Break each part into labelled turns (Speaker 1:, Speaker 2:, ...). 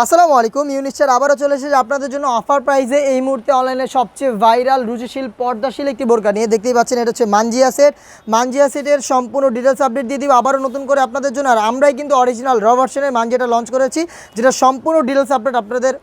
Speaker 1: আসসালামু আলাইকুম ইউনিস্টার আবারও চলে এসেছে আপনাদের জন্য অফার প্রাইসে এই মুহূর্তে অনলাইনে সবচেয়ে ভাইরাল রুচিশীল, পর্দাশীল একটি বোরকা নিয়ে দেখতেই পাচ্ছেন, এটা হচ্ছে মানজিয়া সেট মানজিয়া সেটের সম্পূর্ণ ডিটেলস আপডেট দিয়ে দিব আবারও নতুন করে আপনাদের জন্য। আর আমরাই কিন্তু অরিজিনাল র ভার্সনের মানজিয়াটা লঞ্চ করেছি, যেটা সম্পূর্ণ ডিটেলস আপডেট আপনাদের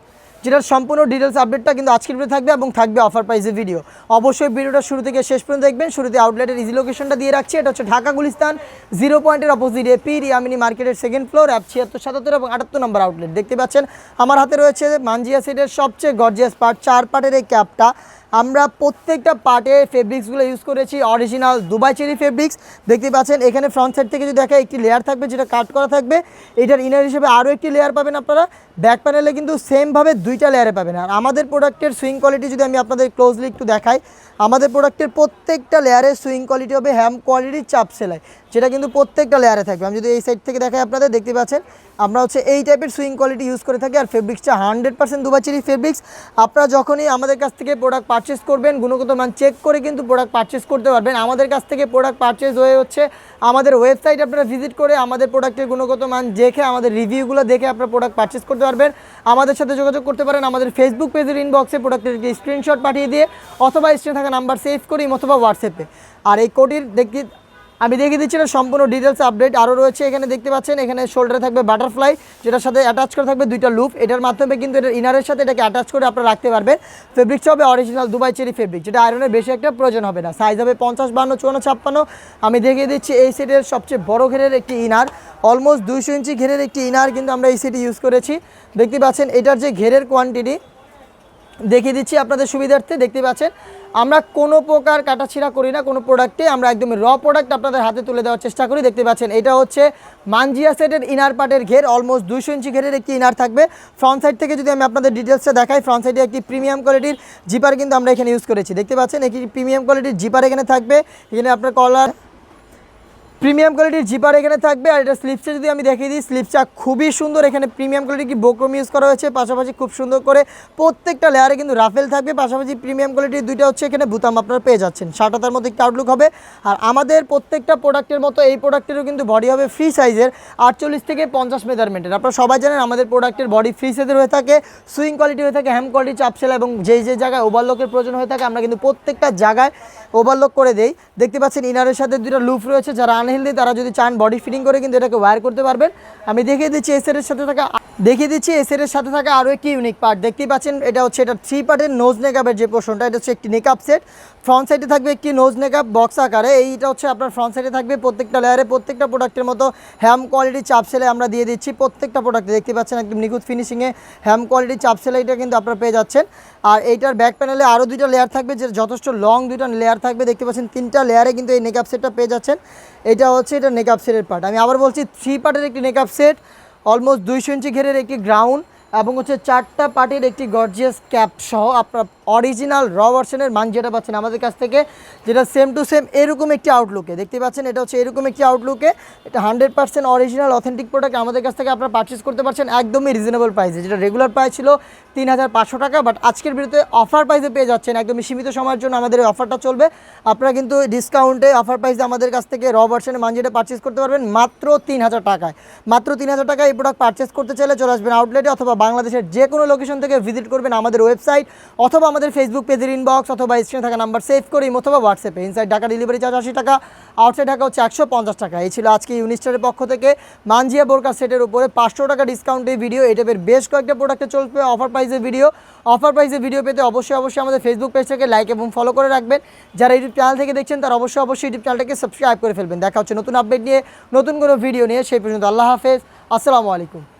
Speaker 1: যেটার সম্পূর্ণ ডিটেলস আপডেটটা কিন্তু আজকের ভিডিও থাকবে এবং থাকবে অফার প্রাইসের ভিডিও অবশ্যই ভিডিওটা শুরু থেকে শেষ পর্যন্ত দেখবেন, শুরুতে আউটলেটের ইজি লোকেশনটা দিয়ে রাখছি। এটা হচ্ছে ঢাকা গুলিস্তান জিরো পয়েন্টের অপোজিট এপি রিয়ামিনি মার্কেটের সেকেন্ড ফ্লোর অ্যাপ ছিয়াত্তর, সাতাত্তর এবং আটাত্তর নম্বর আউটলেট দেখতে পাচ্ছেন, আমার হাতে রয়েছে মানজিয়া সেটের সবচেয়ে গর্জিয়াস পার্ট চার পার্টের এই ক্যাপটা আমরা প্রত্যেকটা পার্টে ফেব্রিক্সগুলো ইউজ করেছি অরিজিনাল দুবাই চেরি ফেব্রিক্স দেখতে পাচ্ছেন, এখানে ফ্রন্ট সাইড থেকে যদি দেখা, একটি লেয়ার থাকবে যেটা কাট করা থাকবে। এটার ইনার হিসেবে আরও একটি লেয়ার পাবেন আপনারা। ব্যাক প্যানেলে কিন্তু সেমভাবে দুইটা লেয়ারে পাবেন। আর আমাদের প্রোডাক্টের সুইং কোয়ালিটি যদি আমি আপনাদের ক্লোজলি একটু দেখাই, আমাদের প্রোডাক্টের প্রত্যেকটা লেয়ারের সুইং কোয়ালিটি হবে হ্যাম কোয়ালিটির চাপ সেলাই, যেটা কিন্তু প্রত্যেকটা লেয়ারে থাকবে। আমি যদি এই সাইড থেকে দেখাই আপনাদের, দেখতে পাচ্ছেন, আমরা হচ্ছে এই টাইপের সুইং কোয়ালিটি ইউজ করে থাকি। আর ফেব্রিক্সটা হান্ড্রেড পার্সেন্ট দুবাচিরি ফেব্রিক্স আপনারা যখনই আমাদের কাছ থেকে প্রোডাক্ট পারচেস করবেন গুণগত মান চেক করে কিন্তু প্রোডাক্ট পারচেস করতে পারবেন। আমাদের কাছ থেকে প্রোডাক্ট পারচেস হয়ে হচ্ছে, আমাদের ওয়েবসাইট আপনারা ভিজিট করে আমাদের প্রোডাক্টের গুণগত মান দেখে, আমাদের রিভিউগুলো দেখে আপনারা প্রোডাক্ট পারচেস করতে পারবেন। আমাদের সাথে যোগাযোগ করতে পারেন, আমাদের ফেসবুক পেজের ইনবক্সে প্রোডাক্টের স্ক্রিনশট পাঠিয়ে দিয়ে, অথবা স্ক্রিনে থাকা নাম্বার সেভ করি, অথবা হোয়াটসঅ্যাপে আর এই কোটির দেখি আমি দেখিয়ে দিচ্ছি না, সম্পূর্ণ ডিটেলস আপডেট আরও রয়েছে। এখানে দেখতে পাচ্ছেন, এখানে শোল্ডারে থাকবে বাটারফ্লাই যেটার সাথে অ্যাটাচ করে থাকবে দুইটা লুপ এটার মাধ্যমে কিন্তু এটার ইনারের সাথে এটাকে অ্যাটাচ করে আপনারা রাখতে পারবেন। ফেব্রিকটা হবে অরিজিনাল দুবাই চেরি ফেব্রিক যেটা আয়রনের বেশি একটা প্রয়োজন হবে না। সাইজ হবে পঞ্চাশ, বান্ন, চুয়ান্ন, ছাপ্পান্ন। আমি দেখিয়ে দিচ্ছি এই সেটের সবচেয়ে বড় ঘেরের একটি ইনার অলমোস্ট দুইশো ইঞ্চি ঘেরের একটি ইনার কিন্তু আমরা এই সেটে ইউজ করেছি। দেখতে পাচ্ছেন, এটার যে ঘেরের কোয়ান্টিটি দেখিয়ে দিচ্ছি আপনাদের সুবিধার্থে, দেখতে পাচ্ছেন? আমরা কোনো প্রকার কাটাছিড়া করি না, কোনো প্রোডাক্টে আমরা একদম র প্রোডাক্ট আপনাদের হাতে তুলে দেওয়ার চেষ্টা করি। দেখতে পাচ্ছেন, এটা হচ্ছে মানজিয়া সেটের ইনার পার্টের ঘের অলমোস্ট দুইশো ইঞ্চি ঘেরের একটি ইনার থাকবে। ফ্রন্ট সাইড থেকে যদি আমি আপনাদের ডিটেলসটা দেখাই ফ্রন্ট সাইডে একটি প্রিমিয়াম কোয়ালিটির জিপার কিন্তু আমরা এখানে ইউজ করেছি। দেখতে পাচ্ছেন, একটি প্রিমিয়াম কোয়ালিটির জিপার এখানে থাকবে। এখানে আপনার কলার প্রিমিয়াম কোয়ালিটির জিপার এখানে থাকবে আর এটা স্লিপসটা যদি আমি দেখিয়ে দিই, স্লিপসটা খুবই সুন্দর। এখানে প্রিমিয়াম কোয়ালিটির কি বোক্রম ইউজ করা হয়েছে, পাশাপাশি খুব সুন্দর করে প্রত্যেকটা লেয়ারে কিন্তু রাফেল থাকবে, পাশাপাশি প্রিমিয়াম কোয়ালিটির দুইটা হচ্ছে এখানে বুতাম আপনারা পেয়ে যাচ্ছেন। শার্টাতার মধ্যে একটু আউটলুক হবে? আর আমাদের প্রত্যেকটা প্রোডাক্টের মতো এই প্রোডাক্টেরও কিন্তু বডি হবে ফ্রি সাইজের আটচল্লিশ থেকে পঞ্চাশ মেজারমেন্টের আপনারা সবাই জানেন আমাদের প্রোডাক্টের বডি ফ্রি সাইজের হয়ে থাকে সুইং কোয়ালিটি হয়ে থাকে হ্যাম কোয়ালিটি চাপসেলা এবং যেই যে জায়গায় ওভারলকের প্রয়োজন হয়ে থাকে, আমরা কিন্তু প্রত্যেকটা জায়গায় ওভারলক করে দেই। দেখতে পাচ্ছেন ইনারের সাথে দুটো লুপ রয়েছে, যারা আনহেলদি তারা যদি চান বডি ফিটিং করে কিন্তু এটাকে ওয়্যার করতে পারবেন। আমি দেখিয়ে দিচ্ছি এসের সাথে থাকা দেখিয়ে দিচ্ছি এসের সাথে থাকা আরও একটি ইউনিক পার্ট দেখতেই পাচ্ছেন, এটা হচ্ছে এটা থ্রি পার্টের নোজ নেকআপের যে পোর্শনটা এটা হচ্ছে একটি নেকআপ সেট ফ্রন্ট সাইডে থাকবে একটি নোজ নেকআপ বক্স আকারে। এইটা হচ্ছে আপনার ফ্রন্ট সাইডে থাকবে প্রত্যেকটা লেয়ারে প্রত্যেকটা প্রোডাক্টের মতো হ্যাম কোয়ালিটি চাপ সেলে আমরা দিয়ে দিচ্ছি প্রত্যেকটা প্রোডাক্টে দেখতে পাচ্ছেন একদম নিখুঁত ফিনিশিংয়ে হ্যাম কোয়ালিটি চাপ সেলে এটা কিন্তু আপনারা পেয়ে যাচ্ছেন। আর এইটার ব্যাক প্যানেলে আরও দুইটা লেয়ার থাকবে, যে যথেষ্ট লং দুইটা লেয়ার থাকবে। দেখতে পাচ্ছেন, তিনটা লেয়ারে কিন্তু এই নেকআপ সেটটা পেয়ে যাচ্ছেন। এটা হচ্ছে এটা নেকআপ সেটের পার্ট আমি আবার বলছি থ্রি পার্টের একটি নেকআপ সেট অলমোস্ট দুইশো ইঞ্চি ঘেরের একটি গ্রাউন্ড এবং হচ্ছে চারটা পার্টির একটি গর্জিয়াস ক্যাপ সহ আপনার অরিজিনাল র ভার্সনের মান যেটা পাচ্ছেন আমাদের কাছ থেকে, যেটা সেম টু সেম এরকম একটি আউটলুকে দেখতে পাচ্ছেন, এটা হচ্ছে এরকম একটি আউটলুকে এটা hundred percent original authentic product আমাদের কাছ থেকে আপনারা পারচেস করতে পারছেন একদমই রিজনেবল প্রাইসে যেটা রেগুলার প্রাইস ছিল তিন হাজার পাঁচশো টাকা বাট আজকের বিরুদ্ধে অফার প্রাইসে পেয়ে যাচ্ছেন একদমই সীমিত সময়ের জন্য আমাদের অফারটা চলবে। আপনারা কিন্তু ডিসকাউন্টে অফার প্রাইসে আমাদের কাছ থেকে র ভার্সনের মান যেটা পারচেস করতে পারবেন মাত্র তিন হাজার টাকায়। মাত্র তিন হাজার টাকায় এই প্রোডাক্ট পারচেস করতে চাইলে চলে আসবেন আউটলেটে অথবা বাংলাদেশের যে কোনো লোকেশন থেকে ভিজিট করবেন আমাদের ওয়েবসাইট অথবা আমাদের ফেসবুক পেজের ইনবক্স অথবা স্ক্রিনে থাকা নাম্বার সেভ করি অথবা হোয়াটসঅ্যাপে ইনসাইড ঢাকা ডেলিভারি চার্জ আশি টাকা আউটসাইড ঢাকা হচ্ছে একশো পঞ্চাশ টাকা। এই ছিল আজকে ইউনিস্টারের পক্ষ থেকে। মানজিয়া বোরকা সেটের উপরে পাঁচশো টাকা ডিসকাউন্টে ভিডিও এই টাইপের বেশ কয়েকটা প্রোডাক্টে চলবে অফার প্রাইসে ভিডিও অফার প্রাইসে ভিডিও পেতে অবশ্যই অবশ্যই আমাদের ফেসবুক পেজটাকে লাইক এবং ফলো করে রাখবেন। যারা ইউটিউব চ্যানেল থেকে দেখছেন, তারা অবশ্যই অবশ্যই ইউটিউব চ্যানেলটাকে সাবস্ক্রাইব করে ফেলবেন। দেখা হচ্ছে নতুন আপডেট নিয়ে, নতুন কোনো ভিডিও নিয়ে। সেই পর্যন্ত আল্লাহ হাফেজ। আসসালামু আলাইকুম।